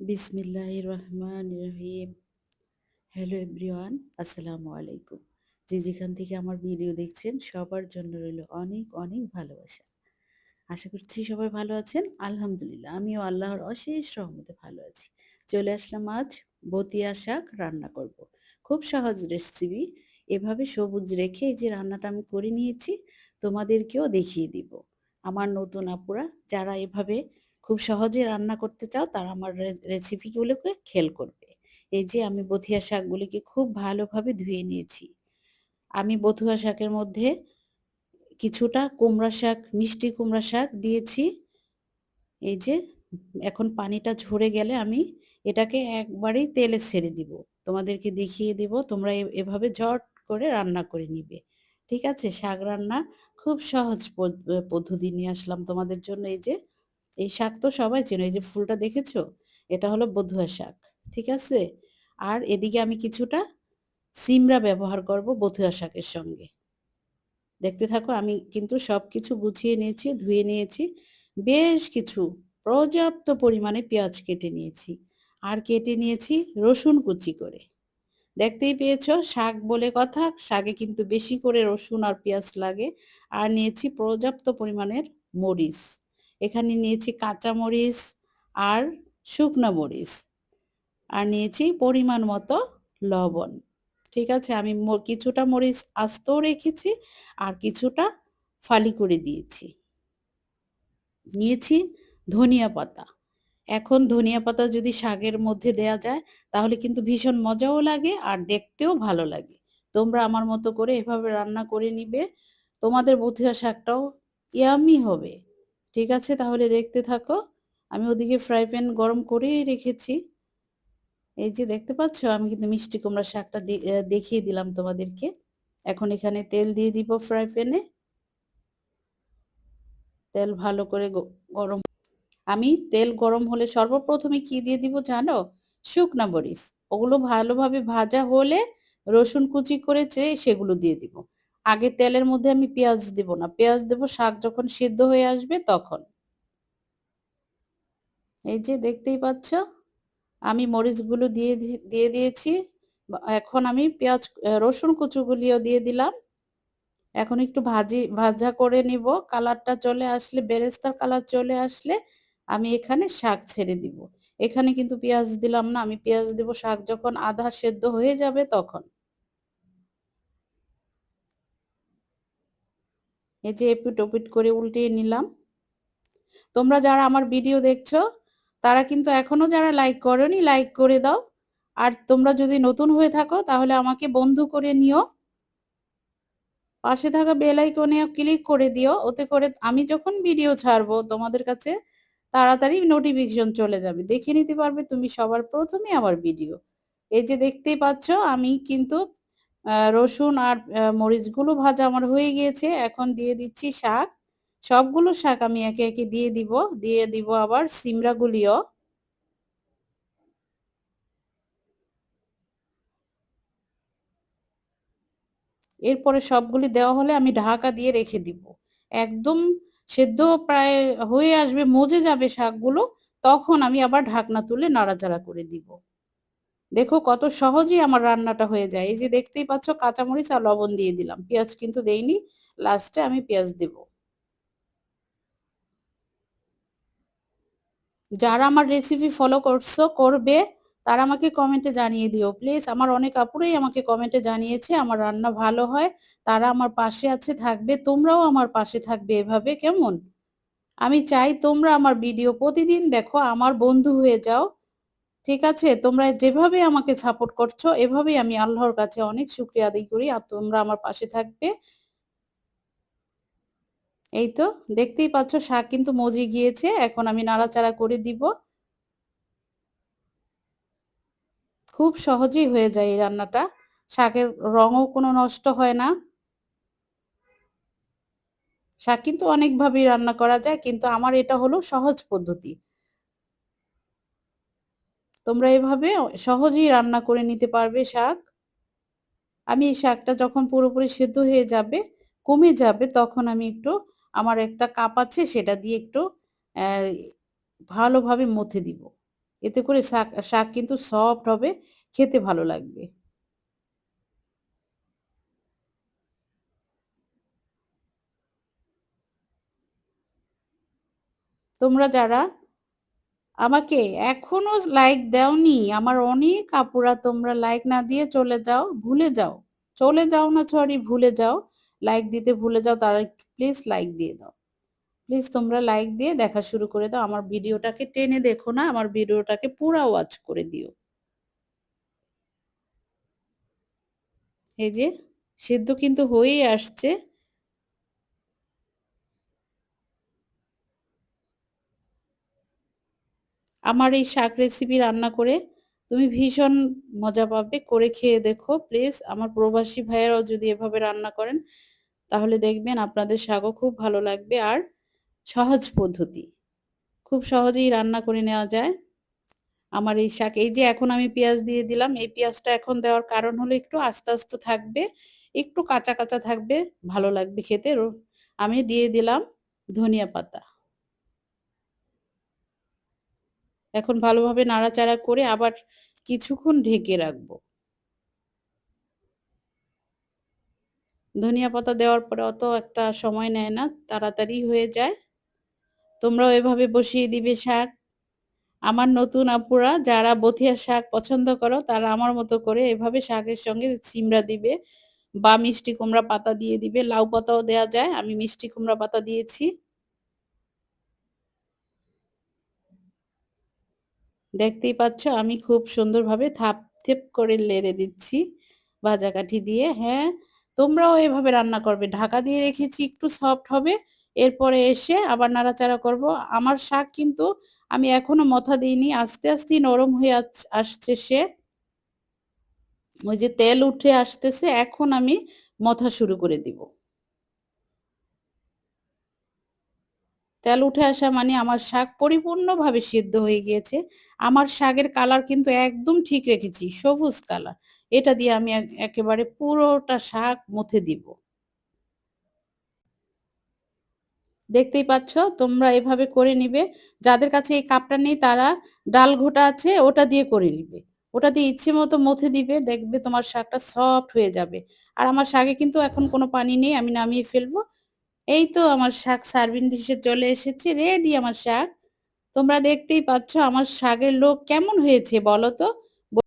বিসমিল্লাহির রহমান রহিম hello everyone আসসালামু আলাইকুম যে যেখান থেকে আমার ভিডিও দেখছেন, সবার জন্য রইল অনেক অনেক ভালোবাসা। আশা করছি সবাই ভালো আছেন। আলহামদুলিল্লাহ, আমিও আল্লাহর অশেষ রহমতে ভালো আছি। চলে আসলাম আজ বতিয়া শাক রান্না করব। খুব সহজ রেসিপি এভাবে সবুজ রেখে এই যে রান্নাটা আমি করে নিয়েছি, তোমাদেরকেও দেখিয়ে দিব। আমার নতুন আপুরা, যারা এভাবে খুব সহজে রান্না করতে চাও, তারা আমার রেসিপিগুলোকে খেল করবে। এই যে আমি বথিয়া শাকগুলিকে খুব ভালোভাবে ধুয়ে নিয়েছি। আমি বথুয়া শাকের মধ্যে কিছুটা কুমড়া শাক, মিষ্টি কুমড়া শাক দিয়েছি। এই যে এখন পানিটা ঝরে গেলে আমি এটাকে একবারেই তেলে ছেড়ে দিব। তোমাদেরকে দেখিয়ে দিব, তোমরা এভাবে ঝট করে রান্না করে নিবে। ঠিক আছে? শাক রান্না খুব সহজ পদ্ধতি নিয়ে আসলাম তোমাদের জন্য। এই যে এই শাক তো সবাই চেনো, এই যে ফুলটা দেখেছ? এটা হলো বধুয়া শাক, ঠিক আছে? আর এদিকে আমি কিছুটা সিমরা ব্যবহার করব বধুয়া শাকের সঙ্গে। দেখতে থাকো, আমি কিন্তু সব কিছু গুছিয়ে নিয়েছি, ধুয়ে নিয়েছি, বেশ কিছু পর্যাপ্ত পরিমাণে পেঁয়াজ কেটে নিয়েছি। আর কেটে নিয়েছি রসুন কুচি করে। দেখতেই পেয়েছ, শাক বলে কথা, শাকে কিন্তু বেশি করে রসুন আর পেঁয়াজ লাগে। আর নিয়েছি পর্যাপ্ত পরিমাণের মরিচ। এখানে নিয়েছি কাঁচা মরিচ আর শুকনো মরিচ। আর নিয়েছি পরিমাণ মতো লবণ। ঠিক আছে, আমি কিছুটা মরিচ আস্তও রেখেছি আর কিছুটা ফালি করে দিয়েছি। নিয়েছি ধনিয়া পাতা। এখন ধনিয়া পাতা যদি শাকের মধ্যে দেয়া যায়, তাহলে কিন্তু ভীষণ মজাও লাগে আর দেখতেও ভালো লাগে। তোমরা আমার মতো করে এভাবে রান্না করে নিবে, তোমাদের বথিয়া শাকটাও ইয়ামি হবে। ঠিক আছে, তাহলে দেখতে থাকো। আমি ওদিকে ফ্রাই প্যান গরম করেই রেখেছি। এই যে দেখতে পাচ্ছ, আমি কিন্তু মিষ্টি কুমড়া শাকটা দেখিয়ে দিলাম তোমাদেরকে। এখন এখানে তেল দিয়ে দিব ফ্রাই প্যানে তেল ভালো করে গরম। আমি তেল গরম হলে সর্বপ্রথমে কি দিয়ে দিব জানো? শুকনা মরিচ। ওগুলো ভালোভাবে ভাজা হলে রসুন কুচি করেছে সেগুলো দিয়ে দিব। আগে তেলের মধ্যে আমি পেঁয়াজ দেব না। পেঁয়াজ দেব, শাক যখন সিদ্ধ হয়ে আসবে তখন। এই যে দেখতেই পাচ্ছ, আমি মরিচগুলো দিয়ে দিয়ে দিয়েছি। এখন আমি পেঁয়াজ, রসুন কুচুগুলিও দিয়ে দিলাম। এখন একটু ভাজি, ভাজা করে নিব। কালারটা চলে আসলে, বেরেস্তার কালার চলে আসলে আমি এখানে শাক ছেড়ে দিব। এখানে কিন্তু পেঁয়াজ দিলাম না, আমি পেঁয়াজ দিব, শাক যখন আধা সেদ্ধ হয়ে যাবে তখন। এই যে এপিট ওপিট করে উল্টিয়ে নিলাম। তোমরা যারা আমার ভিডিও দেখছ, তারা কিন্তু এখনও যারা লাইক করনি লাইক করে দাও। আর তোমরা যদি নতুন হয়ে থাকো, তাহলে আমাকে বন্ধু করে নিও। পাশে থাকা বেল আইকনে ক্লিক করে দিও। ওতে করে আমি যখন ভিডিও ছাড়বো তোমাদের কাছে, তাড়াতাড়ি নোটিফিকেশন চলে যাবে। দেখে নিতে পারবে তুমি সবার প্রথমে আমার ভিডিও এই যে দেখতেই পাচ্ছ, আমি কিন্তু রসুন আর মরিচগুলো ভাজা আমার হয়ে গিয়েছে। এখন দিয়ে দিচ্ছি শাক। সবগুলো শাক আমি একে একে দিয়ে দিব। দিয়ে দিব আবার সিমরাগুলিও। এরপরে সবগুলি দেওয়া হলে আমি ঢাকা দিয়ে রেখে দিব। একদম সেদ্ধ প্রায় হয়ে আসবে, মজে যাবে শাকগুলো। তখন আমি আবার ঢাকনা তুলে নাড়াচাড়া করে দিব। দেখো কত সহজেই আমার রান্নাটা হয়ে যায়। এই যে দেখতেই পাচ্ছ কাঁচামরিচ আর লবণ দিয়ে দিলাম। পেঁয়াজ কিন্তু দেইনি, লাস্টে আমি পেঁয়াজ দেব। যারা আমার রেসিপি ফলো করছ, করবে, তারা আমাকে কমেন্টে জানিয়ে দিও প্লিজ আমার অনেক আপুরাই আমাকে কমেন্টে জানিয়েছে, আমার রান্না ভালো হয়, তারা আমার পাশে আছে, থাকবে, তোমরাও আমার পাশে থাকবে এভাবে, কেমন? আমি চাই তোমরা আমার ভিডিও প্রতিদিন দেখো, আমার বন্ধু হয়ে যাও ঠিক আছে? তোমরা যেভাবে আমাকে সাপোর্ট করছ, এভাবেই আমি আল্লাহর কাছে অনেক শুক্রিয়া আদায় করি। আর তোমরা আমার পাশে থাকবে। এই তো, দেখতেই পাচ্ছ শাক কিন্তু মজি গিয়েছে। এখন আমি নাড়াচাড়া করে দিব। খুব সহজেই হয়ে যায় এই রান্নাটা। শাকের রঙও কোনো নষ্ট হয় না। শাক কিন্তু অনেকভাবেই রান্না করা যায়, কিন্তু আমার এটা হলো সহজ পদ্ধতি। তোমরা এভাবে সহজেই রান্না করে নিতে পারবে শাক। আমি এই শাকটা যখন পুরোপুরি সেদ্ধ হয়ে যাবে, কমে যাবে, তখন আমি একটু, আমার একটা কাপ আছে, সেটা দিয়ে একটু ভালোভাবে মথে দিব। এতে করে শাক শাক কিন্তু সফট হবে, খেতে ভালো লাগবে। তোমরা যারা আমাকে এখনও লাইক দাওনি। আমার অনেক আপুরা, তোমরা লাইক না দিয়ে চলে যাও, ভুলে যাও। চলে যাও না সরি ভুলে যাও। লাইক দিতে ভুলে যাও, তারা প্লিজ লাইক দিয়ে দাও। প্লিজ তোমরা লাইক দিয়ে দেখা শুরু করে দাও। আমার ভিডিওটাকে টেনে দেখো না, আমার ভিডিওটাকে পুরা ওয়াচ করে দিও। এই যে, সিদ্ধ কিন্তু হয়েই আসছে। আমার এই শাক রেসিপি রান্না করে তুমি ভীষণ মজা পাবে। করে খেয়ে দেখো প্লিজ আমার প্রবাসী ভাইয়েরাও যদি এভাবে রান্না করেন, তাহলে দেখবেন আপনাদের শাকও খুব ভালো লাগবে। আর সহজ পদ্ধতি, খুব সহজেই রান্না করে নেওয়া যায়। আমার এই শাক, এই যে এখন আমি পেঁয়াজ দিয়ে দিলাম, এই পেঁয়াজটা এখন দেওয়ার কারণ হলো একটু আস্তে আস্তে থাকবে, একটু কাঁচা কাঁচা থাকবে, ভালো লাগবে খেতে। আমি দিয়ে দিলাম ধনিয়া পাতা। এখন ভালোভাবে নাড়াচাড়া করে আবার কিছুক্ষণ ঢেকে রাখব। ধনিয়া পাতা দেওয়ার পরে অত একটা সময় নেয় না, তাড়াতাড়ি হয়ে যায়। তোমরাও এভাবে বসিয়ে দিবে শাক। আমার নতুন আপুরা যারা বথিয়া শাক পছন্দ করো, তারা আমার মতো করে এভাবে শাকের সঙ্গে চিমড়া দিবে বা মিষ্টি কুমড়া পাতা দিয়ে দিবে। লাউ পাতাও দেওয়া যায়, আমি মিষ্টি কুমড়া পাতা দিয়েছি। দেখতেই পাচ্ছ আমি খুব সুন্দরভাবে থাপ থেপ করে লেড়ে দিচ্ছি ভাজা কাঠি দিয়ে। হ্যাঁ তোমরাও এভাবে রান্না করবে। ঢাকা দিয়ে রেখেছি, একটু সফট হবে। এরপরে এসে আবার নাড়াচাড়া করব। আমার শাক কিন্তু আমি এখনও মথা দিইনি, আস্তে আস্তে নরম হয়ে আসছে সে। ওই যে তেল উঠে আসতেছে, এখন আমি মথা শুরু করে দিব। তেল উঠে আসা মানে আমার শাক পরিপূর্ণভাবে সিদ্ধ হয়ে গিয়েছে। আমার শাকের কালার কিন্তু একদম ঠিক রেখেছি, সবুজ কালার। এটা দিয়ে আমি একেবারে পুরোটা শাক মুথে দিব। দেখতেই পাচ্ছ, তোমরা এভাবে করে নিবে। যাদের কাছে এই কাপটা নেই, তারা ডাল ঘোটা আছে, ওটা দিয়ে করে নিবে। ওটা দিয়ে ইচ্ছে মতো মথে দিবে, দেখবে তোমার শাকটা সফট হয়ে যাবে। আর আমার শাকে কিন্তু এখন কোনো পানি নেই, আমি নামিয়ে ফেলব। এই তো আমার শাক সার্ভিং ডিশে চলে এসেছে রেডি আমার শাক। তোমরা দেখতেই পাচ্ছ আমার শাকের লোক কেমন হয়েছে বলো তো?